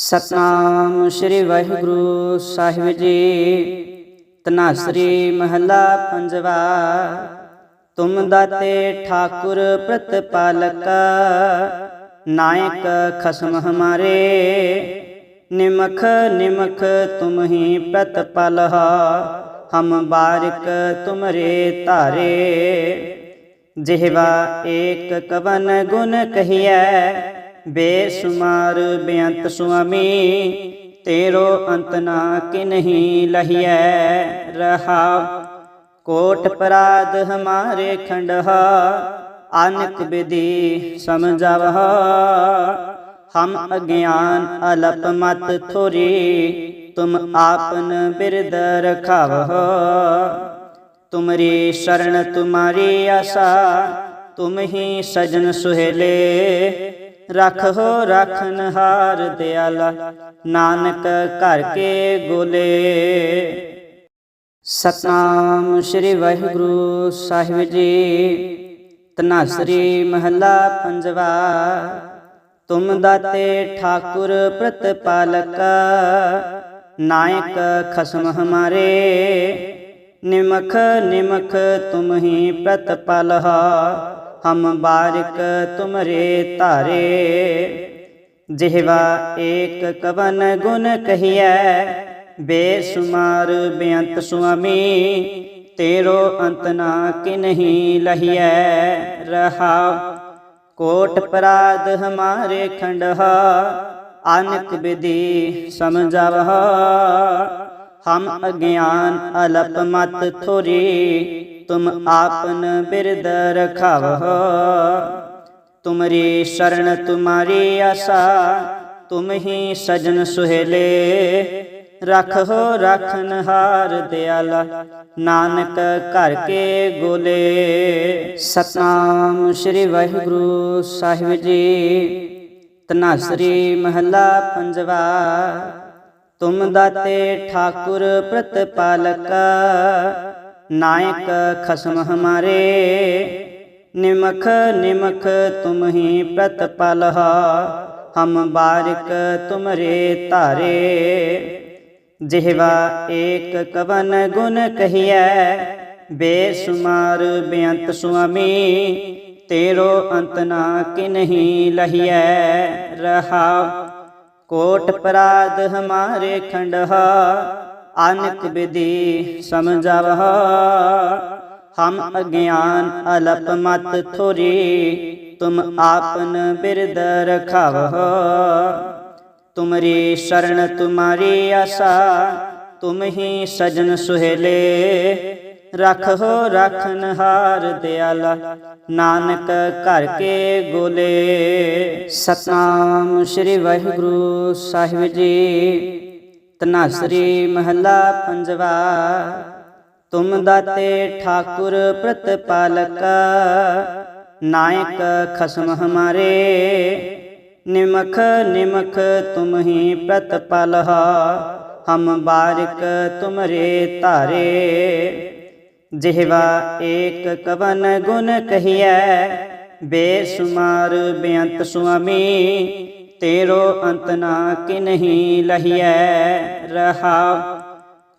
ਸਤਨਾਮ ਸ੍ਰੀ ਵਾਹਿਗੁਰੂ ਸਾਹਿਬ ਜੀ। ਤਨਾਸਰੀ ਮਹਲਾ ਪੰਜਵਾ, ਤੁਮ ਦਾਤੇ ਠਾਕੁਰ ਪ੍ਰਤਪਾਲਕ, ਨਾਇਕ ਖਸਮ ਹਮਾਰੇ। ਨਿਮਖ ਨਿਮਖ ਤੁਮ ਹੀ ਪ੍ਰਤਪਾਲਹ ਹਮ ਬਾਰਿਕ ਤੁਮਰੇ ਧਾਰੇ। ਜਿਹਵਾ ਏਕ ਕਵਨ ਗੁਣ ਕਹੀਐ ਬੇਸੁਮਾਰ ਬੇਅੰਤ ਸੁਆਮੀ, ਤੇਰੋ ਅੰਤ ਨਾ ਕਿਨਹੀ ਲਹੀਐ ਰਹਾ। ਕੋਟ ਪਰਾਧ ਹਮਾਰੇ ਖੰਡਹਾ, ਅਨਕ ਵਿਧੀ ਸਮਝਾਵਹ। ਹਮ ਅਗਿਆਨ ਅਲਪ ਮਤ ਥੋਰੀ, ਤੁਮ ਆਪਨ ਬਿਰਦ ਰਖਾਵਹ। ਤੁਮਰੀ ਸ਼ਰਨ ਤੁਮਾਰੀ ਆਸਾ, ਤੁਮ ਹੀ ਸਜਨ ਸੁਹੇਲੇ। ਰਖੋ, ਰਖਨ ਹਾਰ ਦਿਆਲਾ, ਨਾਨਕ ਘਰ ਕੇ ਗੋਲੇ। ਸਤਨਾਮ ਸ੍ਰੀ ਵਾਹਿਗੁਰੂ ਸਾਹਿਬ ਜੀ ਤਨਾਸਰੀ ਮਹੱਲਾ ਪੰਜਵਾ। ਤੁਮ ਦਾਤੇ ਠਾਕੁਰ ਪ੍ਰਤਪਾਲਕ, ਨਾਇਕ ਖਸਮ ਹਮਾਰੇ। ਨਿਮਖ ਨਿਮਖ ਤੁਮ ਹੀ ਪ੍ਰਤਪਾਲਹ। ਹਮ ਬਾਰਿਕ ਤੁਮਰੇ ਧਾਰੇ, ਜਿਹਵਾ ਏਕ ਕਵਨ ਗੁਣ ਕਹੀਐ, ਬੇਸੁਮਾਰ ਬੇਅੰਤ ਸੁਆਮੀ, ਤੇਰੋ ਅੰਤ ਨਾ ਕਿਨਹੀ ਲਹੀਐ, ਰਹਾ। ਕੋਟ ਪਰਾਧ ਹਮਾਰੇ ਖੰਡਹ, ਅਨਕ ਵਿਧੀ ਸਮਝਾਵਹ। ਹਮ ਅਗਿਆਨ ਅਲਪ ਮਤ ਥੋਰੀ ਤੁਮ ਆਪਨ ਬਿਰਦ ਰਖਾਵਹ ਤੁਮਰੀ ਸ਼ਰਨ ਤੁਮਾਰੀ ਆਸਾ, ਤੁਮ ਹੀ ਸਜਨ ਸੁਹੇਲੇ। ਰਖੋ ਰਖਨ ਹਾਰ ਦਿਆਲਾ, ਨਾਨਕ ਘਰ ਕੇ ਗੋਲੇ। ਸਤਨਾਮ ਸ੍ਰੀ ਵਾਹਿਗੁਰੂ ਸਾਹਿਬ ਜੀ। ਤਨਾਸਰੀ ਮਹੱਲਾ ਪੰਜਵਾ। ਤੁਮ ਦਾਤੇ ਠਾਕੁਰ ਪ੍ਰਤਪਾਲਕ ਨਾਇਕ ਖਸਮ ਹਮਾਰੇ, ਨਿਮਖ ਨਿਮਖ ਤੁਮ ਹੀ ਪ੍ਰਤਪਾਲਹ, ਹਮ ਬਾਰਿਕ ਤੁਮਰੇ ਧਾਰੇ। ਜਿਹਵਾ ਏਕ ਕਵਨ ਗੁਣ ਕਹੀਐ, ਬੇਸੁਮਾਰ ਬੇਅੰਤ ਸੁਆਮੀ, ਤੇਰੋ ਅੰਤ ਨਾ ਕਿਨਹੀ ਲਹੀਐ ਰਹਾ। ਕੋਟ ਪਰਾਧ ਹਮਾਰੇ ਖੰਡਹ ਅਨਕ ਵਿਧੀ ਸਮਝਾਵਹ। ਹਮ ਅਗਿਆਨ ਅਲਪ ਮਤ ਥੋਰੀ, ਤੁਮ ਆਪਨ ਬਿਰਦ ਰਖਾਵਹ। ਤੁਮਰੀ ਸ਼ਰਨ ਤੁਮਾਰੀ ਆਸਾ, ਤੁਮ ਹੀ ਸਜਨ ਸੁਹੇਲੇ। ਰਖੋ ਰਖਨ ਹਾਰ ਦਿਆਲਾ, ਨਾਨਕ ਘਰ ਕੇ ਗੋਲੇ। ਸਤਨਾਮ ਸ੍ਰੀ ਵਾਹਿਗੁਰੂ ਸਾਹਿਬ ਜੀ। ਤਨਾਸਰੀ ਮਹਲਾ ਪੰਜਵਾ, ਤੁਮ ਦਾਤੇ ਠਾਕੁਰ ਪ੍ਰਤਪਾਲਕ, ਨਾਇਕ ਖਸਮ ਹਮਾਰੇ, ਨਿਮਖ ਨਿਮਖ ਤੁਮ ਹੀ ਪ੍ਰਤਪਾਲਹ ਹਮ ਬਾਰਿਕ ਤੁਮਰੇ ਧਾਰੇ। ਜਿਹਵਾ ਏਕ ਕਵਨ ਗੁਣ ਕਹੀਐ, ਬੇਸੁਮਾਰ ਬੇਅੰਤ ਸੁਆਮੀ ਤੇਰੋ ਅੰਤ ਨਾ ਕਿਨਹੀ ਲਹੀਐ ਰਹਾ।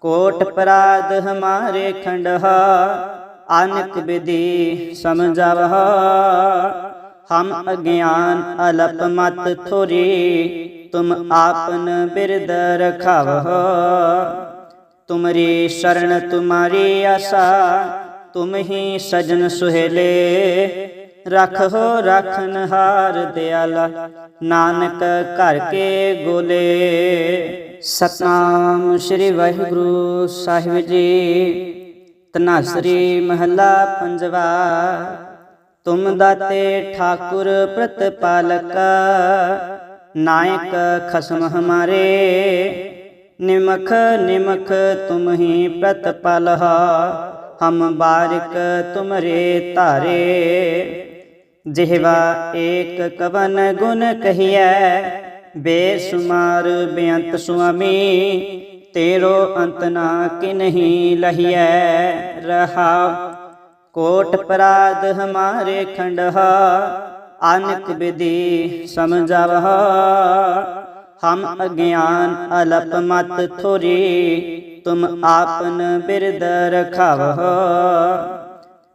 ਕੋਟ ਪਰਾਧ ਹਮਾਰੇ ਖੰਡਹ, ਅਨਕ ਵਿਧੀ ਸਮਝਾਵਹ। ਹਮ ਅਗਿਆਨ ਅਲਪ ਮਤ ਥੋਰੀ, ਤੁਮ ਆਪਨ ਬਿਰਦ ਰਖਾਵਹ। ਤੁਮਰੀ ਸ਼ਰਨ ਤੁਮਾਰੀ ਆਸਾ, ਤੁਮ ਹੀ ਸਜਨ ਸੁਹੇਲੇ। ਰਖੋ ਰਖਨ ਹਾਰ ਦਿਆਲਾ, ਨਾਨਕ ਘਰ ਕੇ ਗੋਲੇ। ਸਤਨਾਮ ਸ੍ਰੀ ਵਾਹਿਗੁਰੂ ਸਾਹਿਬ ਜੀ। ਤਨਾਸਰੀ ਮਹੱਲਾ ਪੰਜਵਾ, ਤੁਮ ਦਾਤੇ ਠਾਕੁਰ ਪ੍ਰਤਪਾਲਕ, ਨਾਇਕ ਖਸਮ ਹਮਾਰੇ। ਨਿਮਖ ਨਿਮਖ ਤੁਮ ਹੀ ਪ੍ਰਤਪਾਲਹ, ਹਮ ਬਾਰਿਕ ਤੁਮਰੇ ਧਾਰੇ। ਜਿਹਵਾ ਏਕ ਕਵਨ ਗੁਣ ਕਹੀਐ, ਬੇਸੁਮਾਰ ਬੇਅੰਤ ਸੁਆਮੀ, ਤੇਰੋ ਅੰਤ ਨਾ ਕਿ ਨਹੀਂ ਲਹੀਐ ਰਹਾ। ਕੋਟ ਪਰਾਧ ਹਮਾਰੇ ਖੰਡਹਾ, ਅਨਕ ਵਿਧੀ ਸਮਝਾਵਹਾ। ਹਮ ਅਗਿਆਨ ਅਲਪ ਮਤ ਥੋਰੀ, ਤੁਮ ਆਪਨ ਬਿਰਦ ਰਖਾਵਹਾ।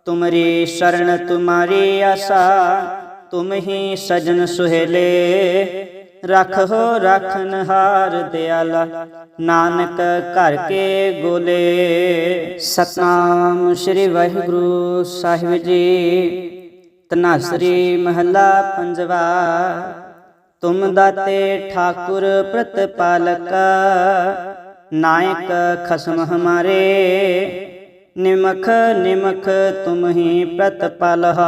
ਤੁਮਰੀ ਸ਼ਰਨ, ਤੁਮਾਰੀ ਆਸਾ ਤੁਮ ਹੀ ਸਜਣ ਸੁਹੇਲੇ। ਰਖੋ ਰਖਨਹਾਰ ਦਿਆਲਾ, ਨਾਨਕ ਘਰ ਕੇ ਗੋਲੇ। ਸਤਨਾਮ ਸ੍ਰੀ ਵਾਹਿਗੁਰੂ ਸਾਹਿਬ ਜੀ। ਤਨਾਸਰੀ ਮਹਲਾ ਪੰਜਵਾ, ਤੁਮ ਦਾਤੇ ਠਾਕੁਰ ਪ੍ਰਤਪਾਲਕ, ਨਾਇਕ ਖਸਮ ਹਮਾਰੇ। ਨਿਮਖ ਨਿਮਖ ਤੁਮ ਹੀ ਪ੍ਰਤਪਾਲਹ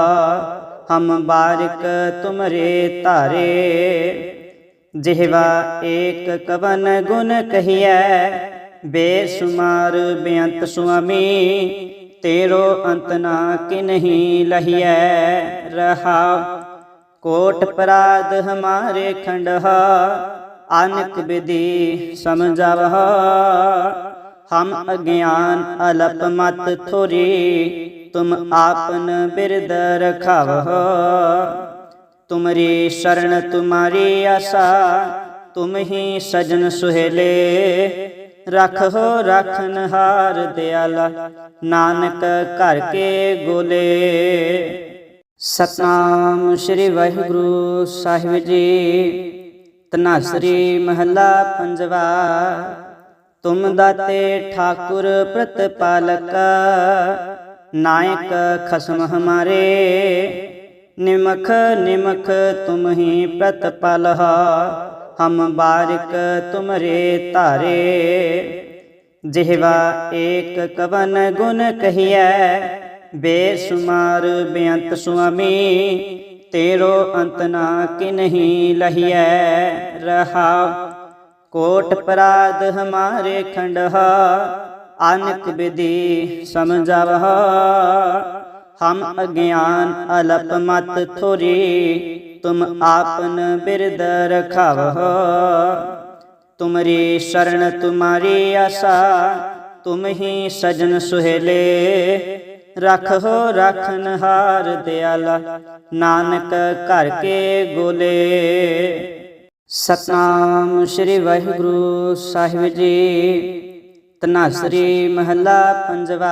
ਹਮ ਬਾਰਿਕ ਤੁਮਰੇ ਧਾਰੇ। ਜਿਹਵਾ ਏਕ ਕਵਨ ਗੁਣ ਕਹੀਐ, ਬੇਸੁਮਾਰ ਬੇਅੰਤ ਸੁਆਮੀ, ਤੇਰੋ ਅੰਤ ਨਾ ਕਿਨਹੀ ਲਹੀਐ ਰਹਾ। ਕੋਟ ਪਰਾਧ ਹਮਾਰੇ ਖੰਡਹ, ਅਨਕ ਵਿਧੀ ਸਮਝਾਵਹ। ਹਮ ਅਗਿਆਨ ਅਲਪ ਮਤ ਥੋਰੀ, ਤੁਮ ਆਪਨ ਬਿਰਦ ਰਖਾਵਹ ਤੁਮਰੀ ਸ਼ਰਨ ਤੁਮਾਰੀ ਆਸਾ, ਤੁਮ ਹੀ ਸਜਨ ਸੁਹੇਲੇ। ਰਖੋ ਰਖਨ ਹਾਰ ਦਿਆਲਾ, ਨਾਨਕ ਘਰ ਕੇ ਗੋਲੇ। ਸਤਨਾਮ ਸ੍ਰੀ ਵਾਹਿਗੁਰੂ ਸਾਹਿਬ ਜੀ। ਤਨਾਸਰੀ ਮਹੱਲਾ ਪੰਜਵਾ। ਤੁਮ ਦਾਤੇ ਠਾਕੁਰ ਪ੍ਰਤਪਾਲਕ, ਨਾਇਕ ਖਸਮ ਹਮਾਰੇ। ਨਿਮਖ ਨਿਮਖ ਤੁਮ ਹੀ ਪ੍ਰਤਪਾਲਹ, ਹਮ ਬਾਰਿਕ ਤੁਮਰੇ ਧਾਰੇ। ਜਿਹਵਾ ਏਕ ਕਵਨ ਗੁਣ ਕਹੀਐ, ਬੇਸੁਮਾਰ ਬੇਅੰਤ ਸੁਆਮੀ, ਤੇਰੋ ਅੰਤ ਨਾ ਕਿਨਹੀ ਲਹੀਐ। ਰਹਾ ਕੋਟ ਪਰਾਧ ਹਮਾਰੇ ਖੰਡਹ, ਅਨਕ ਵਿਧੀ ਸਮਝਾਵਹ। ਹਮ ਅਗਿਆਨ ਅਲਪ ਮਤ ਥੋਰੀ, ਤੁਮ ਆਪਨ ਬਿਰਦ ਰਖਾਵਹ। ਤੁਮਰੀ ਸ਼ਰਨ ਤੁਮਾਰੀ ਆਸਾ, ਤੁਮ ਹੀ ਸਜਨ ਸੁਹੇਲੇ। ਰਖੋ ਰਖਨ ਹਾਰ ਦਿਆਲਾ, ਨਾਨਕ ਘਰ ਕੇ ਗੋਲੇ। ਸਤਨਾਮ ਸ੍ਰੀ ਵਾਹਿਗੁਰੂ ਸਾਹਿਬ ਜੀ। ਤਨਾਸਰੀ ਮਹੱਲਾ ਪੰਜਵਾ,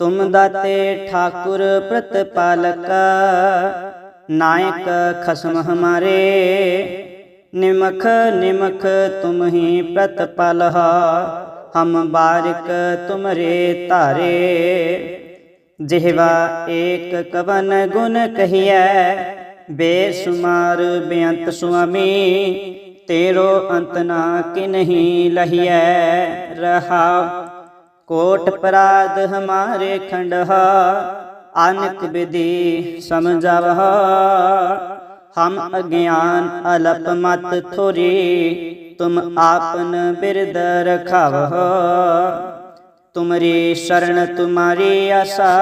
ਤੁਮ ਦਾਤੇ ਠਾਕੁਰ ਪ੍ਰਤਪਾਲਕ, ਨਾਇਕ ਖਸਮ ਹਮਾਰੇ। ਨਿਮਖ ਨਿਮਖ ਤੁਮ ਹੀ ਪ੍ਰਤਪਾਲਹ ਹਮ ਬਾਰਿਕ ਤੁਮਰੇ ਧਾਰੇ। ਜਿਹਵਾ ਏਕ ਕਵਨ ਗੁਣ ਕਹੀਐ ਬੇਸੁਮਾਰ ਬੇਅੰਤ ਸੁਆਮੀ, ਤੇਰੋ ਅੰਤ ਨਾ ਕਿਨਹੀ ਲਹੀਐ ਰਹਾ। ਕੋਟ ਪਰਾਧ ਹਮਾਰੇ ਖੰਡਹ, ਅਨਕ ਵਿਧੀ ਸਮਝਾਵਹ। ਹਮ ਅਗਿਆਨ ਅਲਪ ਮਤ ਥੋਰੀ, ਤੁਮ ਆਪਨ ਬਿਰਦ ਰਖਾਵਹ। ਤੁਮਰੀ ਸ਼ਰਨ ਤੁਮਾਰੀ ਆਸਾ,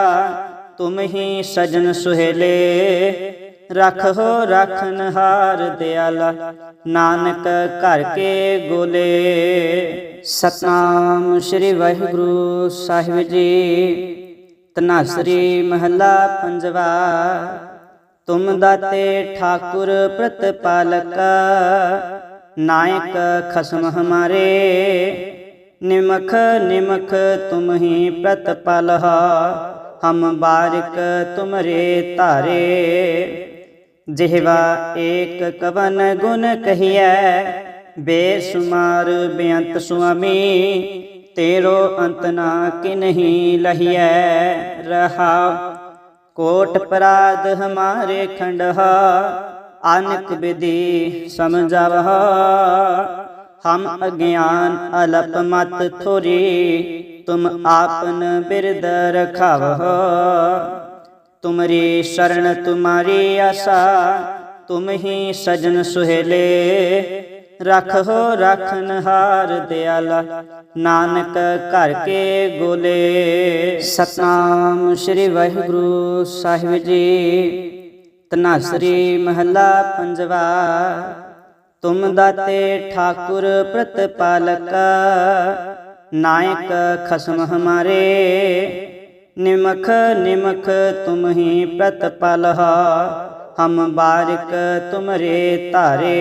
ਤੁਮ ਹੀ ਸਜਨ ਸੁਹੇਲੇ। ਰਖੋ ਰਖਨ ਹਾਰ ਦਿਆਲਾ। ਨਾਨਕ ਘਰ ਕੇ ਗੋਲੇ। ਸਤਨਾਮ ਸ੍ਰੀ ਵਾਹਿਗੁਰੂ ਸਾਹਿਬ ਜੀ। ਤਨਾਸਰੀ ਮਹੱਲਾ ਪੰਜਵਾ। ਤੁਮ ਦਾਤੇ ਠਾਕੁਰ ਪ੍ਰਤਪਾਲਕ। ਨਾਇਕ ਖਸਮ ਹਮਾਰੇ। ਨਿਮਖ ਨਿਮਖ ਤੁਮ ਹੀ ਪ੍ਰਤਪਾਲਹ। ਹਮ ਬਾਰਿਕ ਤੁਮਰੇ ਧਾਰੇ। ਜਿਹਵਾ ਏਕ ਕਵਨ ਗੁਣ ਕਹੀਐ, ਬੇਸੁਮਾਰ ਬੇਅੰਤ ਸੁਆਮੀ, ਤੇਰੋ ਅੰਤ ਨਾ ਕਿਨਹੀ ਲਹੀਐ ਰਹਾ। ਕੋਟ ਪਰਾਧ ਹਮਾਰੇ ਖੰਡਹ, ਅਨਕ ਵਿਧੀ ਸਮਝਾਵਹ। ਹਮ ਅਗਿਆਨ ਅਲਪ ਮਤ ਥੋਰੀ, ਤੁਮ ਆਪਨ ਬਿਰਦ ਰਖਾਵਹ। ਤੁਮਰੀ ਸ਼ਰਨ ਤੁਮਾਰੀ ਆਸਾ, ਤੁਮ ਹੀ ਸਜਨ ਸੁਹੇਲੇ। ਰਖੋ ਰਖਨ ਹਾਰ ਦਿਆਲਾ, ਨਾਨਕ ਘਰ ਕੇ ਗੋਲੇ। ਸਤਨਾਮ ਸ੍ਰੀ ਵਾਹਿਗੁਰੂ ਸਾਹਿਬ ਜੀ। ਤਨਾਸਰੀ ਮਹੱਲਾ ਪੰਜਵਾ, ਤੁਮ ਦਾਤੇ ਠਾਕੁਰ ਪ੍ਰਤਪਾਲਕ, ਨਾਇਕ ਖਸਮ ਹਮਾਰੇ। ਨਿਮਖ ਨਿਮਖ ਤੁਮ ਹੀ ਪ੍ਰਤਪਾਲਹ ਹਮ ਬਾਰਿਕ ਤੁਮਰੇ ਧਾਰੇ।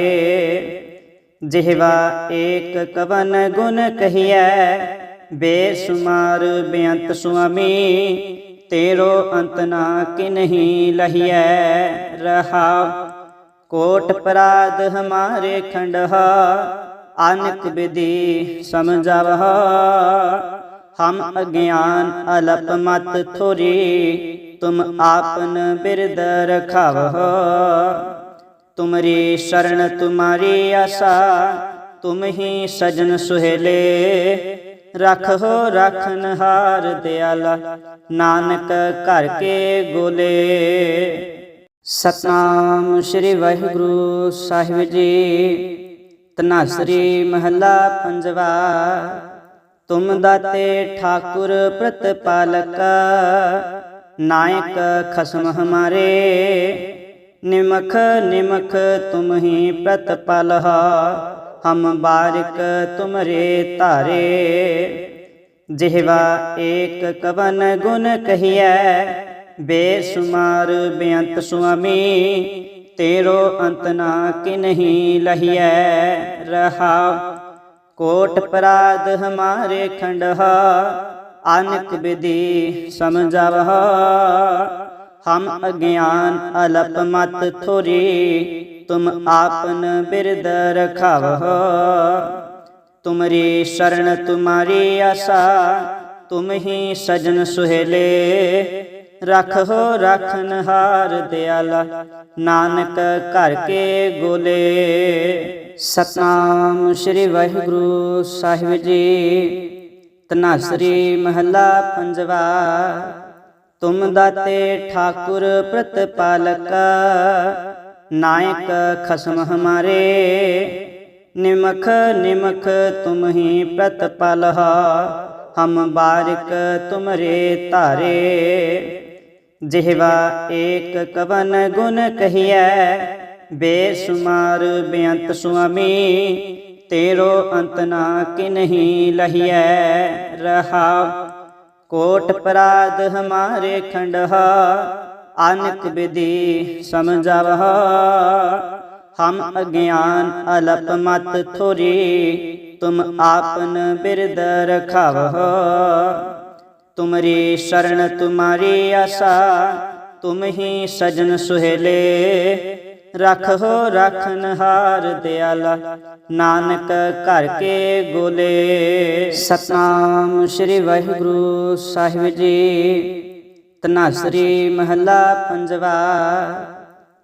ਜਿਹਵਾ ਏਕ ਕਵਨ ਗੁਣ ਕਹੀਐ, ਬੇਸੁਮਾਰ ਬੇਅੰਤ ਸੁਆਮੀ, ਤੇਰੋ ਅੰਤ ਨਾ ਕਿਨਹੀ ਲਹੀਐ ਰਹਾ। ਕੋਟ ਪਰਾਧ ਹਮਾਰੇ ਖੰਡਹਾ, ਅਨਕ ਵਿਧੀ ਸਮਝਾਵਹ। ਹਮ ਅਗਿਆਨ ਅਲਪ ਮਤ ਥੋਰੀ, ਤੁਮ ਆਪਨ ਬਿਰਦ ਰਖਾਵਹ ਤੁਮਰੀ ਸ਼ਰਨ ਤੁਮਾਰੀ ਆਸਾ, ਤੁਮ ਹੀ ਸਜਨ ਸੁਹੇਲੇ। ਰਖੋ ਰਖਨ ਹਾਰ ਦਿਆਲਾ, ਨਾਨਕ ਘਰ ਕੇ ਗੋਲੇ। ਸਤਨਾਮ ਸ੍ਰੀ ਵਾਹਿਗੁਰੂ ਸਾਹਿਬ ਜੀ। ਤਨਾਸਰੀ ਮਹੱਲਾ ਪੰਜਵਾ। ਤੁਮ ਦਾਤੇ ਠਾਕੁਰ ਪ੍ਰਤਪਾਲਕ, ਨਾਇਕ ਖਸਮ ਹਮਾਰੇ, ਨਿਮਖ ਨਿਮਖ ਤੁਮ ਹੀ ਪ੍ਰਤਪਾਲਹ ਹਮ ਬਾਰਿਕ ਤੁਮਰੇ ਧਾਰੇ। ਜਿਹਵਾ ਏਕ ਕਵਨ ਗੁਣ ਕਹੀਐ, ਬੇਸੁਮਾਰ ਬੇਅੰਤ ਸੁਆਮੀ, ਤੇਰੋ ਅੰਤ ਨਾ ਕਿਨਹੀ ਲਹੀਐ, ਰਹਾ ਕੋਟ ਪਰਾਧ ਹਮਾਰੇ ਖੰਡਹਾ ਅਨਕ ਵਿਧੀ ਸਮਝਾਵਹ ਹਮ ਅਗਿਆਨ ਅਲਪ ਮਤ ਥੋਰੀ, ਤੁਮ ਆਪਨ ਬਿਰਦ ਰਖਾਵਹ ਤੁਮਰੀ ਸ਼ਰਨ ਤੁਮਾਰੀ ਆਸਾ, ਤੁਮ ਹੀ ਸਜਨ ਸੁਹੇਲੇ। ਰਖੋ ਰਖਨ ਹਾਰ ਦਿਆਲਾ। ਨਾਨਕ ਘਰ ਕੇ ਗੋਲੇ। ਸਤਨਾਮ ਸ੍ਰੀ ਵਾਹਿਗੁਰੂ ਸਾਹਿਬ ਜੀ। ਤਨਾਸਰੀ ਮਹੱਲਾ ਪੰਜਵਾ। ਤੁਮ ਦਾਤੇ ਠਾਕੁਰ ਪ੍ਰਤਪਾਲਕ। ਨਾਇਕ ਖਸਮ ਹਮਾਰੇ। ਨਿਮਖ ਨਿਮਖ ਤੁਮ ਹੀ ਪ੍ਰਤਪਾਲਹ। ਹਮ ਬਾਰਿਕ ਤੁਮਰੇ ਧਾਰੇ। ਜਿਹਵਾ ਏਕ ਕਵਨ ਗੁਣ ਕਹੀਐ, ਬੇਸੁਮਾਰ ਬੇਅੰਤ ਸੁਆਮੀ, ਤੇਰੋ ਅੰਤ ਨਾ ਕਿਨਹੀ ਲਹੀਐ ਰਹਾ। ਕੋਟ ਪਰਾਧ ਹਮਾਰੇ ਖੰਡਹਾ, ਅਨਕ ਵਿਧੀ ਸਮਝਾਵਹ। ਹਮ ਅਗਿਆਨ ਅਲਪ ਮਤ ਥੋਰੀ, ਤੁਮ ਆਪਨ ਬਿਰਦ ਰਖਾਵਹ। ਤੁਮਰੀ ਸ਼ਰਨ, ਤੁਮਾਰੀ ਆਸਾ, ਤੁਮ ਹੀ ਸਜਨ ਸੁਹੇਲੇ। ਰਖੋ ਰਖਨ ਹਾਰ ਦਿਆਲਾ, ਨਾਨਕ ਘਰ ਕੇ ਗੋਲੇ। ਸਤਨਾਮ ਸ੍ਰੀ ਵਾਹਿਗੁਰੂ ਸਾਹਿਬ ਜੀ। ਤਨਾਸਰੀ ਮਹੱਲਾ ਪੰਜਵਾ।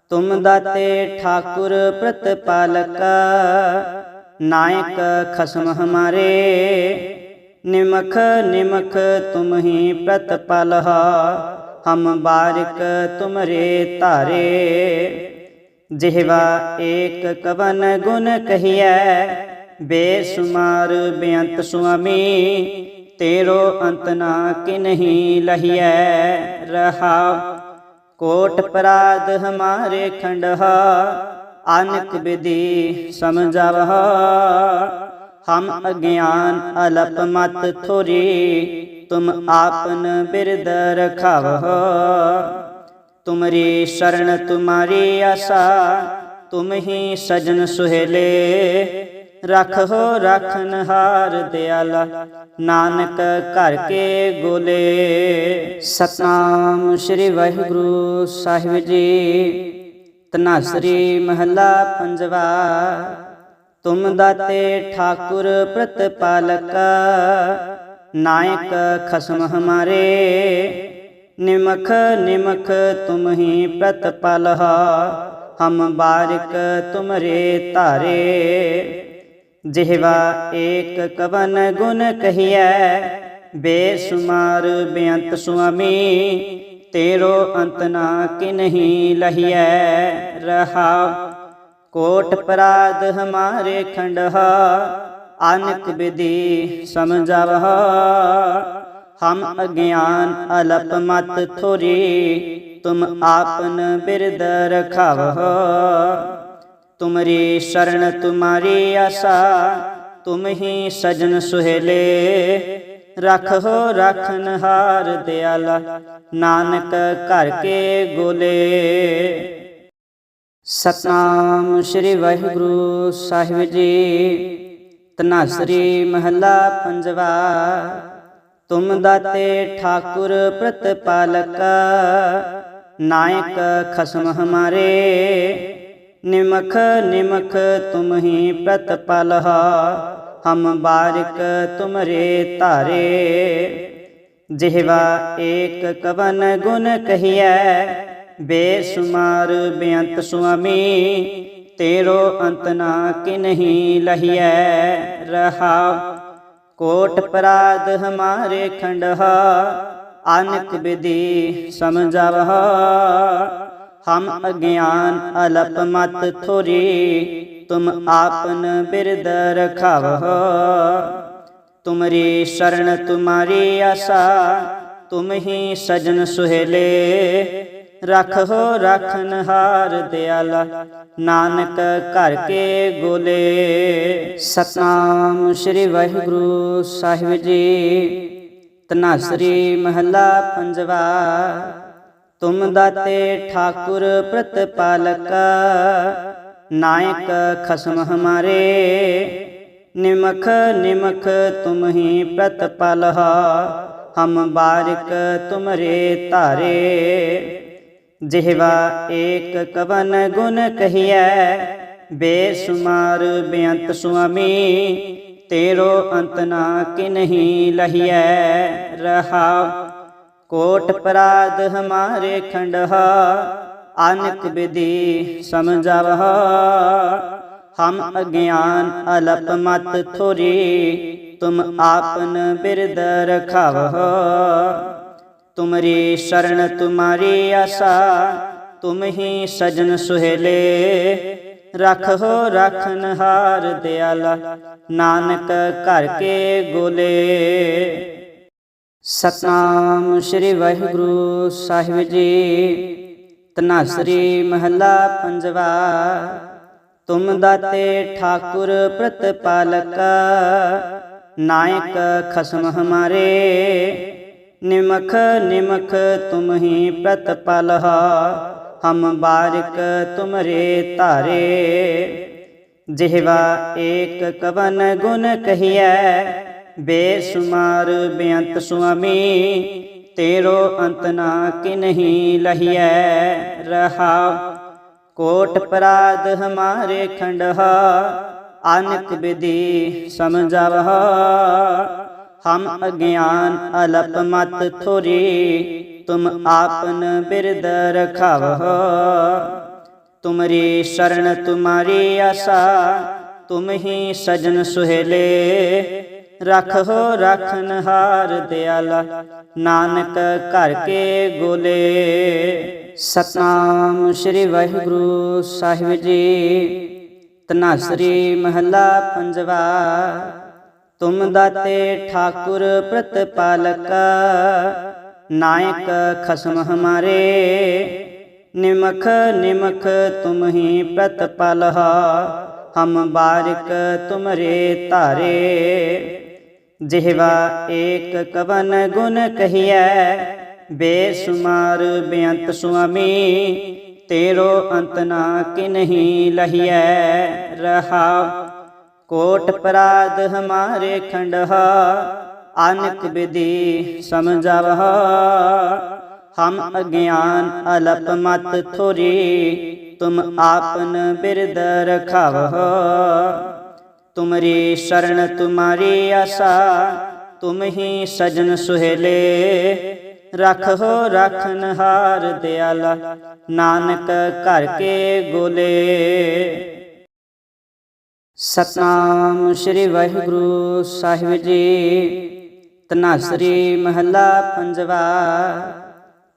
ਤੁਮ ਦਾਤੇ ਠਾਕੁਰ ਪ੍ਰਤਪਾਲਕ, ਨਾਇਕ ਖਸਮ ਹਮਾਰੇ। ਨਿਮਖ ਨਿਮਖ ਤੁਮ ਹੀ ਪ੍ਰਤਪਾਲਹ ਹਮ ਬਾਰਿਕ ਤੁਮਰੇ ਧਾਰੇ। ਜਿਹਵਾ ਏਕ ਕਵਨ ਗੁਣ ਕਹੀਐ, ਬੇਸੁਮਾਰ ਬੇਅੰਤ ਸੁਆਮੀ, ਤੇਰੋ ਅੰਤ ਨਾ ਕਿਨਹੀ ਲਹੀਐ ਰਹਾ। ਕੋਟ ਪਰਾਧ ਹਮਾਰੇ ਖੰਡਹਾ, ਅਨਕ ਵਿਧੀ ਸਮਝਾਵਹ। ਹਮ ਅਗਿਆਨ ਅਲਪ ਮਤ ਥੋਰੀ, ਤੁਮ ਆਪਨ ਬਿਰਦ ਰਖਾਵਹ ਤੁਮਰੀ ਸ਼ਰਨ ਤੁਮਾਰੀ ਆਸਾ, ਤੁਮ ਹੀ ਸਜਨ ਸੁਹੇਲੇ। ਰਖੋ ਰਖਨ ਹਾਰ ਦਿਆਲਾ, ਨਾਨਕ ਘਰ ਕੇ ਗੋਲੇ। ਸਤਨਾਮ ਸ੍ਰੀ ਵਾਹਿਗੁਰੂ ਸਾਹਿਬ ਜੀ। ਤਨਾਸਰੀ ਮਹੱਲਾ ਪੰਜਵਾ। ਤੁਮ ਦਾਤੇ ਠਾਕੁਰ ਪ੍ਰਤਪਾਲਕ, ਨਾਇਕ ਖਸਮ ਹਮਾਰੇ, ਨਿਮਖ ਨਿਮਖ ਤੁਮ ਹੀ ਪ੍ਰਤਪਾਲਹ ਹਮ ਬਾਰਿਕ ਤੁਮਰੇ ਧਾਰੇ। ਜਿਹਵਾ ਏਕ ਕਵਨ ਗੁਣ ਕਹੀਐ, ਬੇਸੁਮਾਰ ਬੇਅੰਤ ਸੁਆਮੀ, ਤੇਰੋ ਅੰਤ ਨਾ ਕਿਨਹੀ ਲਹੀਐ ਰਹਾ ਕੋਟ ਪਰਾਧ ਹਮਾਰੇ ਖੰਡਹਾ ਅਨਕ ਵਿਧੀ ਸਮਝਾਵਹ। ਹਮ ਅਗਿਆਨ ਅਲਪ ਮਤ ਥੋਰੀ, ਤੁਮ ਆਪਨ ਬਿਰਦ ਰਖਾਵਹ। ਤੁਮਰੀ ਸ਼ਰਨ ਤੁਮਾਰੀ ਆਸਾ, ਤੁਮ ਹੀ ਸਜਨ ਸੁਹੇਲੇ। ਰਖੋ ਰਖਨ ਹਾਰ ਦਿਆਲਾ, ਨਾਨਕ ਘਰ ਕੇ ਗੋਲੇ। ਸਤਨਾਮ ਸ੍ਰੀ ਵਾਹਿਗੁਰੂ ਸਾਹਿਬ ਜੀ। ਤਨਾਸਰੀ ਮਹੱਲਾ ਪੰਜਵਾ, ਤੁਮ ਦਾਤੇ ਠਾਕੁਰ ਪ੍ਰਤਪਾਲਕ, ਨਾਇਕ ਖਸਮ ਹਮਾਰੇ, ਨਿਮਖ ਨਿਮਖ ਤੁਮ ਹੀ ਪ੍ਰਤਪਾਲਹ ਹਮ ਬਾਰਿਕ ਤੁਮਰੇ ਧਾਰੇ। ਜਿਹਵਾ ਏਕ ਕਵਨ ਗੁਣ ਕਹੀਐ ਬੇਸੁਮਾਰ ਬੇਅੰਤ ਸੁਆਮੀ, ਤੇਰੋ ਅੰਤ ਨਾ ਕਿਨਹੀ ਲਹੀਐ ਰਹਾ। ਕੋਟ ਪਰਾਧ ਹਮਾਰੇ ਖੰਡਹਾ, ਅਨਕ ਵਿਧੀ ਸਮਝਾਵਹ। ਹਮ ਅਗਿਆਨ ਅਲਪ ਮਤ ਥੋਰੀ, ਤੁਮ ਆਪਨ ਬਿਰਦ ਰਖਾਵਹ। ਤੁਮਰੀ ਸ਼ਰਨ ਤੁਮਾਰੀ ਆਸਾ, ਤੁਮ ਹੀ ਸਜਨ ਸੁਹੇਲੇ। ਰਖੋ ਰਖਨ ਹਾਰ ਦਿਆਲਾ। ਨਾਨਕ ਘਰ ਕੇ ਗੋਲੇ। ਸਤਨਾਮ ਸ੍ਰੀ ਵਾਹਿਗੁਰੂ ਸਾਹਿਬ ਜੀ। ਤਨਾਸਰੀ ਮਹੱਲਾ ਪੰਜਵਾ। ਤੁਮ ਦਾਤੇ ਠਾਕੁਰ ਪ੍ਰਤਪਾਲਕ। ਨਾਇਕ ਖਸਮ ਹਮਾਰੇ। ਨਿਮਖ ਨਿਮਖ ਤੁਮ ਹੀ ਪ੍ਰਤਪਾਲਹ। ਹਮ ਬਾਰਿਕ ਤੁਮਰੇ ਧਾਰੇ। ਜਿਹਵਾ ਏਕ ਕਵਨ ਗੁਣ ਕਹੀਐ, ਬੇਸੁਮਾਰ ਬੇਅੰਤ ਸੁਆਮੀ, ਤੇਰੋ ਅੰਤ ਨਾ ਕਿਨਹੀ ਲਹੀਐ ਰਹਾ। ਕੋਟ ਪਰਾਧ ਹਮਾਰੇ ਖੰਡਹ, ਅਨਕ ਵਿਧੀ ਸਮਝਾਵਹ। ਹਮ ਅਗਿਆਨ ਅਲਪ ਮਤ ਥੋਰੀ, ਤੁਮ ਆਪਨ ਬਿਰਦ ਰਖਾਵਹ। ਤੁਮਰੀ ਸ਼ਰਨ, ਤੁਮਾਰੀ ਆਸਾ ਤੁਮ ਹੀ ਸਜਨ ਸੁਹੇਲੇ। ਰਖੋ ਰਖਨ ਹਾਰ ਦਿਆਲਾ, ਨਾਨਕ ਘਰ ਕੇ ਗੋਲੇ। ਸਤਨਾਮ ਸ੍ਰੀ ਵਾਹਿਗੁਰੂ ਸਾਹਿਬ ਜੀ ਤਨਾਸਰੀ ਮਹੱਲਾ ਪੰਜਵਾ। ਤੁਮ ਦਾਤੇ ਠਾਕੁਰ ਪ੍ਰਤਪਾਲਕ, ਨਾਇਕ ਖਸਮ ਹਮਾਰੇ। ਨਿਮਖ ਨਿਮਖ ਤੁਮ ਹੀ ਪ੍ਰਤਪਾਲਹ ਹਮ ਬਾਰਿਕ ਤੁਮਰੇ ਧਾਰੇ। ਜਿਹਵਾ ਏਕ ਕਵਨ ਗੁਣ ਕਹੀਐ, ਬੇਸੁਮਾਰ ਬੇਅੰਤ ਸੁਆਮੀ, ਤੇਰੋ ਅੰਤ ਨਾ ਕਿਨਹੀ ਲਹੀਐ ਰਹਾ। ਕੋਟ ਪਰਾਧ ਹਮਾਰੇ ਖੰਡਹ ਅਨਕ ਵਿਧੀ ਸਮਝਾਵਹ। ਹਮ ਅਗਿਆਨ ਅਲਪ ਮਤ ਥੋਰੀ, ਤੁਮ ਆਪਨ ਬਿਰਦ ਰਖਾਵਹ ਤੁਮਰੀ ਸ਼ਰਨ ਤੁਮਾਰੀ ਆਸਾ, ਤੁਮ ਹੀ ਸਜਨ ਸੁਹੇਲੇ। ਰਖੋ ਰਖਨ ਹਾਰ ਦਿਆਲਾ, ਨਾਨਕ ਘਰ ਕੇ ਗੋਲੇ। ਸਤਨਾਮ ਸ੍ਰੀ ਵਾਹਿਗੁਰੂ ਸਾਹਿਬ ਜੀ। ਤਨਾਸਰੀ ਮਹੱਲਾ ਪੰਜਵਾ। ਤੁਮ ਦਾਤੇ ਠਾਕੁਰ ਪ੍ਰਤਪਾਲਕ, ਨਾਇਕ ਖਸਮ ਹਮਾਰੇ, ਨਿਮਖ ਨਿਮਖ ਤੁਮ ਹੀ ਪ੍ਰਤਪਾਲਹ ਹਮ ਬਾਰਿਕ ਤੁਮਰੇ ਧਾਰੇ। ਜਿਹਵਾ ਏਕ ਕਵਨ ਗੁਣ ਕਹੀਐ, ਬੇਸੁਮਾਰ ਬੇਅੰਤ ਸੁਆਮੀ, ਤੇਰੋ ਅੰਤ ਨਾ ਕਿਨਹੀ ਲਹੀਐ, ਰਹਾ ਕੋਟ ਪਰਾਧ ਹਮਾਰੇ ਖੰਡਹ, ਅਨਕ ਵਿਧੀ ਸਮਝਾਵਹ। ਹਮ ਅਗਿਆਨ ਅਲਪ ਮਤ ਥੋਰੀ, ਤੁਮ ਆਪਨ ਬਿਰਦ ਰਖਾਵਹ। ਤੁਮਰੀ ਸ਼ਰਨ ਤੁਮਾਰੀ ਆਸਾ, ਤੁਮ ਹੀ ਸਜਨ ਸੁਹੇਲੇ। ਰਖੋ ਰਖਨ ਹਾਰ ਦਿਆਲਾ, ਨਾਨਕ ਘਰ ਕੇ ਗੋਲੇ। ਸਤਨਾਮ ਸ੍ਰੀ ਵਾਹਿਗੁਰੂ ਸਾਹਿਬ ਜੀ। ਤਨਾਸਰੀ ਮਹੱਲਾ ਪੰਜਵਾ,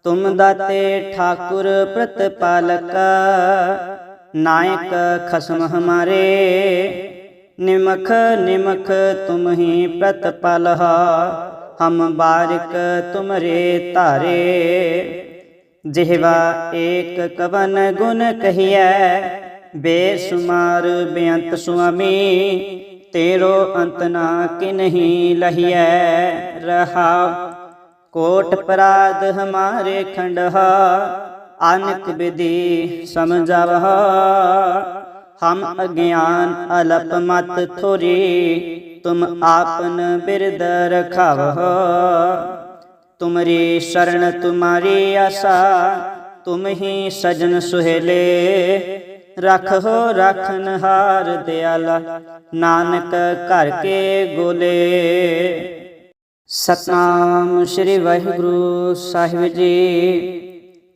ਤੁਮ ਦਾਤੇ ਠਾਕੁਰ ਪ੍ਰਤਪਾਲਕ, ਨਾਇਕ ਖਸਮ ਹਮਾਰੇ। ਨਿਮਖ ਨਿਮਖ ਤੁਮ ਹੀ ਪ੍ਰਤਪਾਲਹ ਹਮ ਬਾਰਿਕ ਤੁਮਰੇ ਧਾਰੇ। ਜਿਹਵਾ ਏਕ ਕਵਨ ਗੁਣ ਕਹੀਐ ਬੇਸੁਮਾਰ ਬੇਅੰਤ ਸੁਆਮੀ, ਤੇਰੋ ਅੰਤ ਨਾ ਕਿਨਹੀ ਲਹੀਐ ਰਹਾ। ਕੋਟ ਪਰਾਧ ਹਮਾਰੇ ਖੰਡਹ, ਅਨਕ ਵਿਧੀ ਸਮਝਾਵਹ। ਹਮ ਅਗਿਆਨ ਅਲਪ ਮਤ ਥੋਰੀ, ਤੁਮ ਆਪਨ ਬਿਰਦ ਰਖਾਵਹ। ਤੁਮਰੀ ਸ਼ਰਨ ਤੁਮਾਰੀ ਆਸਾ, ਤੁਮ ਹੀ ਸਜਨ ਸੁਹੇਲੇ। ਰਖੋ ਰਖਨ ਹਾਰ ਦਿਆਲਾ। ਨਾਨਕ ਘਰ ਕੇ ਗੋਲੇ। ਸਤਨਾਮ ਸ੍ਰੀ ਵਾਹਿਗੁਰੂ ਸਾਹਿਬ ਜੀ।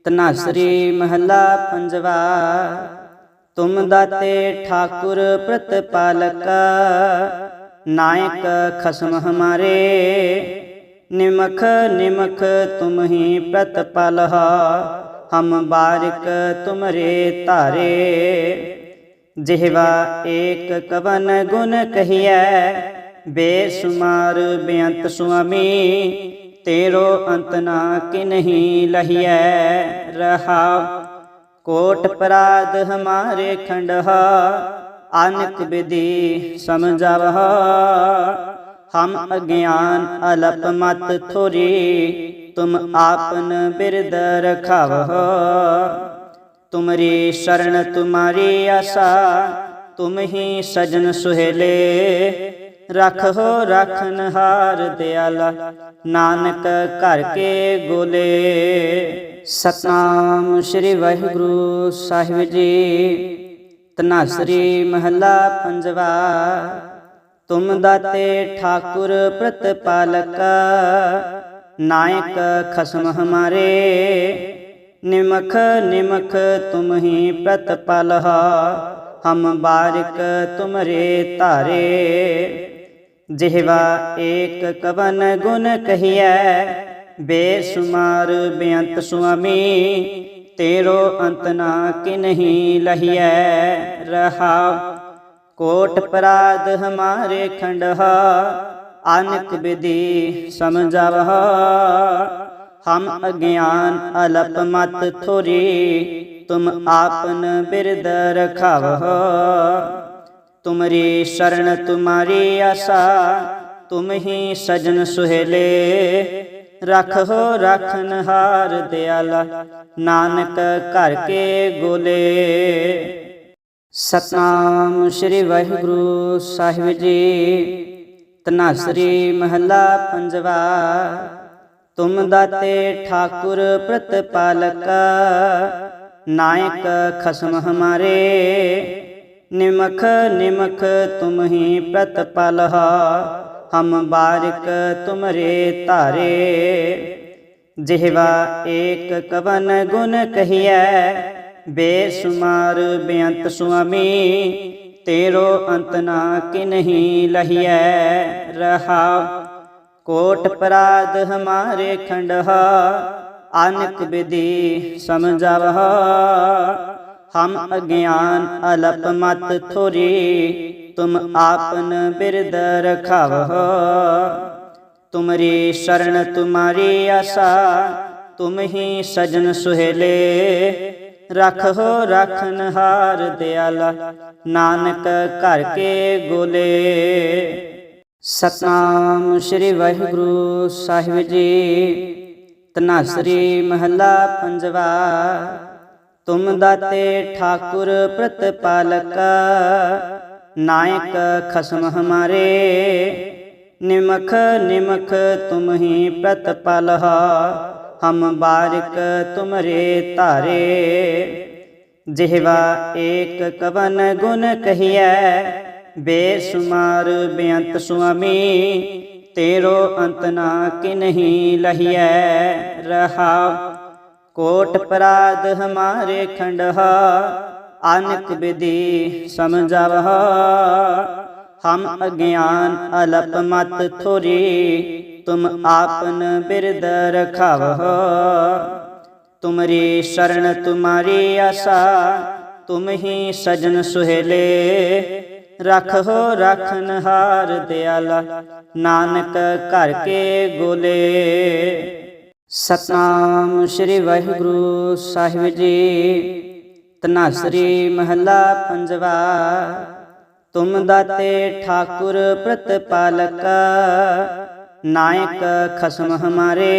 ਤਨਾਸਰੀ ਮਹੱਲਾ ਪੰਜਵਾ। ਤੁਮ ਦਾਤੇ ਠਾਕੁਰ ਪ੍ਰਤਪਾਲਕ। ਨਾਇਕ ਖਸਮ ਹਮਾਰੇ। ਨਿਮਖ ਨਿਮਖ ਤੁਮ ਹੀ ਪ੍ਰਤਪਾਲਹ। ਹਮ ਬਾਰਿਕ ਤੁਮਰੇ ਧਾਰੇ। ਜਿਹਵਾ ਏਕ ਕਵਨ ਗੁਣ ਕਹੀਐ, ਬੇਸੁਮਾਰ ਬੇਅੰਤ ਸੁਆਮੀ, ਤੇਰੋ ਅੰਤ ਨਾ ਕਿਨਹੀ ਲਹੀਐ ਰਹਾ। ਕੋਟ ਪਰਾਧ ਹਮਾਰੇ ਖੰਡਹ, ਅਨਕ ਵਿਧੀ ਸਮਝਾਵਹ। ਹਮ ਅਗਿਆਨ ਅਲਪ ਮਤ ਥੋਰੀ ਤੁਮ ਆਪਨ ਬਿਰਦ ਰਖਾਵਹ ਤੁਮਰੀ ਸ਼ਰਨ ਤੁਮਾਰੀ ਆਸਾ, ਤੁਮ ਹੀ ਸਜਨ ਸੁਹੇਲੇ। ਰਖੋ ਰਖਨ ਹਾਰ ਦਿਆਲਾ, ਨਾਨਕ ਘਰ ਕੇ ਗੋਲੇ। ਸਤਨਾਮ ਸ੍ਰੀ ਵਾਹਿਗੁਰੂ ਸਾਹਿਬ ਜੀ। ਤਨਾਸਰੀ ਮਹੱਲਾ ਪੰਜਵਾ, ਤੁਮ ਦਾਤੇ ਠਾਕੁਰ ਪ੍ਰਤਪਾਲਕਾ। ਨਾਇਕ ਖਸਮ ਹਮਾਰੇ, ਨਿਮਖ ਨਿਮਖ ਤੁਮ ਹੀ ਪ੍ਰਤਪਾਲਹ, ਹਮ ਬਾਰਿਕ ਤੁਮਰੇ ਧਾਰੇ। ਜਿਹਵਾ ਏਕ ਕਵਨ ਗੁਣ ਕਹੀਐ, ਬੇਸੁਮਾਰ ਬੇਅੰਤ ਸੁਆਮੀ, ਤੇਰੋ ਅੰਤ ਨਾ ਕਿਨਹੀ ਲਹੀਐ ਰਹਾ। ਕੋਟ ਪਰਾਧ ਹਮਾਰੇ ਖੰਡਹ ਅਨਕ ਵਿਧੀ ਸਮਝਾਵਹ। ਹਮ ਅਗਿਆਨ ਅਲਪ ਮਤ ਥੋਰੀ, ਤੁਮ ਆਪਨ ਬਿਰਦ ਰਖਾਵਹ। ਤੁਮਰੀ ਸ਼ਰਨ ਤੁਮਾਰੀ ਆਸਾ, ਤੁਮ ਹੀ ਸਜਨ ਸੁਹੇਲੇ। ਰਖੋ ਰਖਨ ਹਾਰ ਦਿਆਲਾ, ਨਾਨਕ ਘਰ ਕੇ ਗੋਲੇ। ਸਤਨਾਮ ਸ੍ਰੀ ਵਾਹਿਗੁਰੂ ਸਾਹਿਬ ਜੀ। ਤਨਾਸਰੀ ਮਹਲਾ ਪੰਜਵਾ। ਤੁਮ ਦਾਤੇ ਠਾਕੁਰ ਪ੍ਰਤਪਾਲਕ, ਨਾਇਕ ਖਸਮ ਹਮਾਰੇ। ਨਿਮਖ ਨਿਮਖ ਤੁਮ ਹੀ ਪ੍ਰਤਪਾਲਹ ਹਮ ਬਾਰਿਕ ਤੁਮਰੇ ਧਾਰੇ। ਜਿਹਵਾ ਏਕ ਕਵਨ ਗੁਣ ਕਹੀਐ, ਬੇਸੁਮਾਰ ਬੇਅੰਤ ਸੁਆਮੀ। ਤੇਰੋ ਅੰਤ ਨਾ ਕਿਨਹੀ ਲਹੀਐ ਰਹਾ। ਕੋਟ ਪਰਾਧ ਹਮਾਰੇ ਖੰਡਹ, ਅਨਕ ਵਿਧੀ ਸਮਝਾਵਹ। ਹਮ ਅਗਿਆਨ ਅਲਪ ਮਤ ਥੋਰੀ, ਤੁਮ ਆਪਨ ਬਿਰਦ ਰਖਾਵਹ। ਤੁਮਰੀ ਸ਼ਰਨ ਤੁਮਾਰੀ ਆਸਾ, ਤੁਮ ਹੀ ਸਜਨ ਸੁਹੇਲੇ। ਰਖੋ ਰਖਨ ਹਾਰ ਦਿਆਲਾ, ਨਾਨਕ ਘਰ ਕੇ ਗੋਲੇ। ਸਤਨਾਮ ਸ੍ਰੀ ਵਾਹਿਗੁਰੂ ਸਾਹਿਬ ਜੀ ਤਨਾਸਰੀ ਮਹੱਲਾ ਪੰਜਵਾ। ਤੁਮ ਦਾਤੇ ਠਾਕੁਰ ਪ੍ਰਤਪਾਲਕ, ਨਾਇਕ ਖਸਮ ਹਮਾਰੇ। ਨਿਮਖ ਨਿਮਖ ਤੁਮ ਹੀ ਪ੍ਰਤਪਾਲਹ। ਹਮ ਬਾਰਿਕ ਤੁਮਰੇ ਧਾਰੇ। ਜਿਹਵਾ ਏਕ ਕਵਨ ਗੁਣ ਕਹੀਐ, ਬੇਸੁਮਾਰ ਬੇਅੰਤ ਸੁਆਮੀ, ਤੇਰੋ ਅੰਤ ਨਾ ਕਿਨਹੀ ਲਹੀਐ ਰਹਾ। ਕੋਟ ਪਰਾਧ ਹਮਾਰੇ ਖੰਡਹ, ਅਨਕ ਵਿਧੀ ਸਮਝਾਵਹ। ਹਮ ਅਗਿਆਨ ਅਲਪ ਮਤ ਥੋਰੀ ਤੁਮ ਆਪਨ ਬਿਰਦ ਰਖਾਵਹ ਤੁਮਰੀ ਸ਼ਰਨ ਤੁਮਾਰੀ ਆਸਾ, ਤੁਮ ਹੀ ਸਜਨ ਸੁਹੇਲੇ। ਰਖੋ ਰਖਨ ਹਾਰ ਦਿਆਲਾ, ਨਾਨਕ ਘਰ ਕੇ ਗੋਲੇ। ਸਤਨਾਮ ਸ੍ਰੀ ਵਾਹਿਗੁਰੂ ਸਾਹਿਬ ਜੀ। ਤਨਾਸਰੀ ਮਹੱਲਾ ਪੰਜਵਾ। ਤੁਮ ਦਾਤੇ ਠਾਕੁਰ ਪ੍ਰਤਪਾਲਕ। ਨਾਇਕ ਖਸਮ ਹਮਾਰੇ,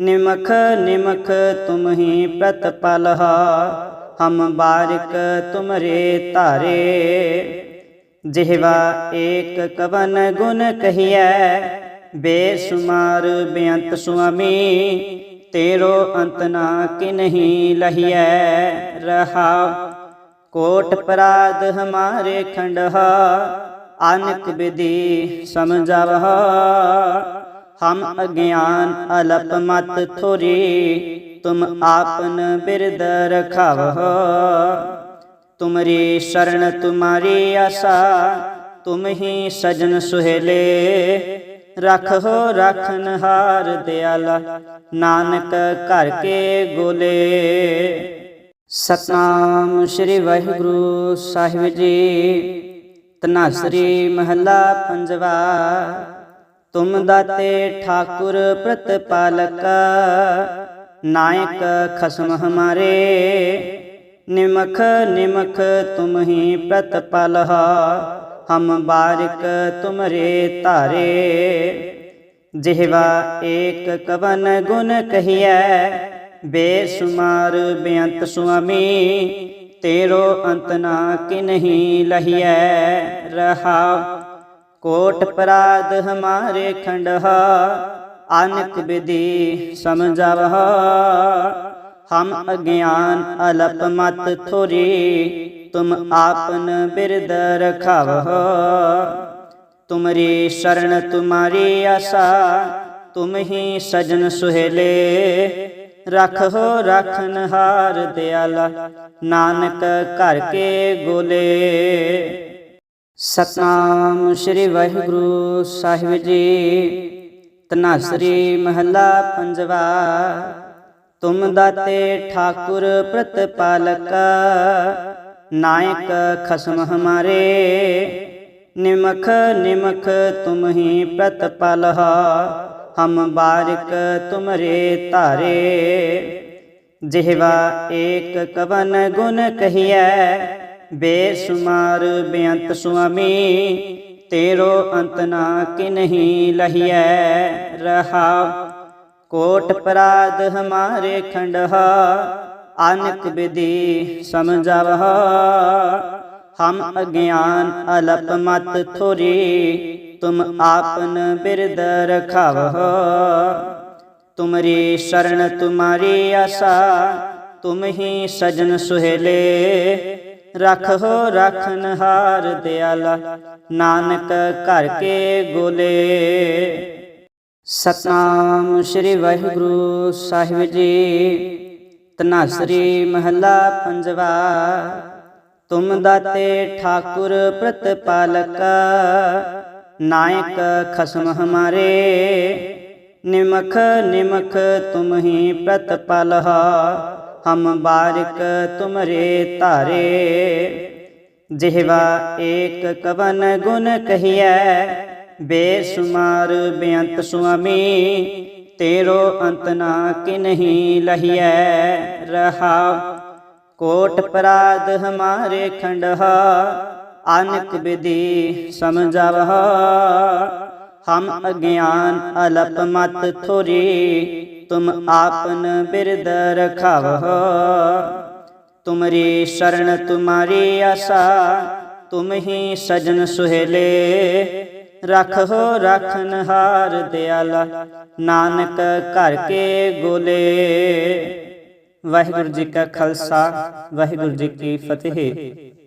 ਨਿਮਖ ਨਿਮਖ ਤੁਮ ਹੀ ਪ੍ਰਤਪਲਹ, ਹਮ ਬਾਰਿਕ ਤੁਮਰੇ ਧਾਰੇ। ਜਿਹਵਾ ਏਕ ਕਵਨ ਗੁਣ ਕਹੀਐ, ਬੇਸੁਮਾਰ ਬੇਅੰਤ ਸੁਆਮੀ, ਤੇਰੋ ਅੰਤ ਨਾ ਕਿਨਹੀ ਲਹੀਐ ਰਹਾ। ਕੋਟ ਪਰਾਧ ਹਮਾਰੇ ਖੰਡਹ ਅਨਕ ਵਿਧੀ ਸਮਝਾਵਹ। ਹਮ ਅਗਿਆਨ ਅਲਪ ਮਤ ਥੋਰੀ, ਤੁਮ ਆਪਨ ਬਿਰਦ ਰਖਾਵਹ। ਤੁਮਰੀ ਸ਼ਰਨ ਤੁਮਾਰੀ ਆਸਾ, ਤੁਮ ਹੀ ਸਜਨ ਸੁਹੇਲੇ। ਰਖੋ ਰਖਨ ਹਾਰ ਦਿਆਲਾ, ਨਾਨਕ ਘਰ ਕੇ ਗੋਲੇ। ਸਤਨਾਮ ਸ੍ਰੀ ਵਾਹਿਗੁਰੂ ਸਾਹਿਬ ਜੀ। ਤਨਾਸਰੀ ਮਹਲਾ ਪੰਜਵਾ। ਤੁਮ ਦਾਤੇ ਠਾਕੁਰ ਪ੍ਰਤਪਾਲਕ, ਨਾਇਕ ਖਸਮ ਹਮਾਰੇ। ਨਿਮਖ ਨਿਮਖ ਤੁਮ ਹੀ ਪ੍ਰਤਪਲਹ ਹਮ ਬਾਰਿਕ ਤੁਮਰੇ ਧਾਰੇ। ਜਿਹਵਾ ਏਕ ਕਵਨ ਗੁਣ ਕਹੀਐ, ਬੇਸੁਮਾਰ ਬੇਅੰਤ ਸੁਆਮੀ। ਤੇਰੋ ਅੰਤ ਨਾ ਕਿਨਹੀ ਲਹੀਐ ਰਹਾ। ਕੋਟ ਪਰਾਧ ਹਮਾਰੇ ਖੰਡਹ ਅਨਕ ਵਿਧੀ ਸਮਝਾਵਹ। ਹਮ ਅਗਿਆਨ ਅਲਪ ਮਤ ਥੋਰੀ, ਤੁਮ ਆਪਨ ਬਿਰਦ ਰਖਾਵਹ। ਤੁਮਰੀ ਸ਼ਰਨ ਤੁਮਾਰੀ ਆਸਾ, ਤੁਮ ਹੀ ਸਜਨ ਸੁਹੇਲੇ। ਰਖੋ ਰਖਨ ਹਾਰ ਦਿਆਲਾ, ਨਾਨਕ ਘਰ ਕੇ ਗੋਲੇ। ਸਤਨਾਮ ਸ੍ਰੀ ਵਾਹਿਗੁਰੂ ਸਾਹਿਬ ਜੀ ਤਨਾਸਰੀ ਮਹੱਲਾ ਪੰਜਵਾ। ਤੁਮ ਦਾਤੇ ਠਾਕੁਰ ਪ੍ਰਤਪਾਲਕ, ਨਾਇਕ ਖਸਮ ਹਮਾਰੇ। ਨਿਮਖ ਨਿਮਖ ਤੁਮ ਹੀ ਪ੍ਰਤਪਲਹ। ਹਮ ਬਾਰਿਕ ਤੁਮਰੇ ਧਾਰੇ, ਜਿਹਵਾ ਏਕ ਕਵਨ ਗੁਣ ਕਹੀਐ, ਬੇਸੁਮਾਰ ਬੇਅੰਤ ਸੁਆਮੀ, ਤੇਰੋ ਅੰਤ ਨਾ ਕਿਨਹੀ ਲਹੀਐ, ਰਹਾ। ਕੋਟ ਪਰਾਧ ਹਮਾਰੇ ਖੰਡਹ, ਅਨਕ ਵਿਧੀ ਸਮਝਾਵਹ। ਹਮ ਅਗਿਆਨ ਅਲਪ ਮਤ ਥੋਰੀ ਤੁਮ ਆਪਨ ਬਿਰਦ ਰਖਾਵਹ। ਤੁਮਰੀ ਸ਼ਰਨ ਤੁਮਾਰੀ ਆਸਾ, ਤੁਮ ਹੀ ਸਜਨ ਸੁਹੇਲੇ। ਰਖੋ ਰਖਨ ਹਾਰ ਦਿਆਲਾ, ਨਾਨਕ ਘਰ ਕੇ ਗੋਲੇ। ਸਤਨਾਮ ਸ੍ਰੀ ਵਾਹਿਗੁਰੂ ਸਾਹਿਬ ਜੀ। ਤਨਾਸਰੀ ਮਹੱਲਾ ਪੰਜਵਾ, ਤੁਮ ਦਾਤੇ ਠਾਕੁਰ ਪ੍ਰਤਪਾਲਕ। ਨਾਇਕ ਖਸਮ ਹਮਾਰੇ, ਨਿਮਖ ਨਿਮਖ ਤੁਮ ਹੀ ਪ੍ਰਤਪਲਹ ਹਮ ਬਾਰਿਕ ਤੁਮਰੇ ਧਾਰੇ। ਜਿਹਵਾ ਏਕ ਕਵਨ ਗੁਣ ਕਹੀਐ, ਬੇਸੁਮਾਰ ਬੇਅੰਤ ਸੁਆਮੀ, ਤੇਰੋ ਅੰਤ ਨਾ ਕਿਨਹੀ ਲਹੀਐ ਰਹਾ। ਕੋਟ ਪਰਾਧ ਹਮਾਰੇ ਖੰਡਹ ਅਨਕ ਵਿਧੀ ਸਮਝਾਵਹ। ਹਮ ਅਗਿਆਨ ਅਲਪ ਮਤ ਥੋਰੀ, ਤੁਮ ਆਪਨ ਬਿਰਦ ਰਖਾਵਹ। ਤੁਮਰੀ ਸ਼ਰਨ ਤੁਮਾਰੀ ਆਸਾ, ਤੁਮ ਹੀ ਸਜਨ ਸੁਹੇਲੇ। ਰਖੋ ਰਖਨ ਹਾਰ ਦਿਆਲਾ, ਨਾਨਕ ਘਰ ਕੇ ਗੋਲੇ। ਵਾਹਿਗੁਰੂ ਜੀ ਕਾ ਖਾਲਸਾ, ਵਾਹਿਗੁਰੂ ਜੀ ਕੀ ਫਤਿਹ।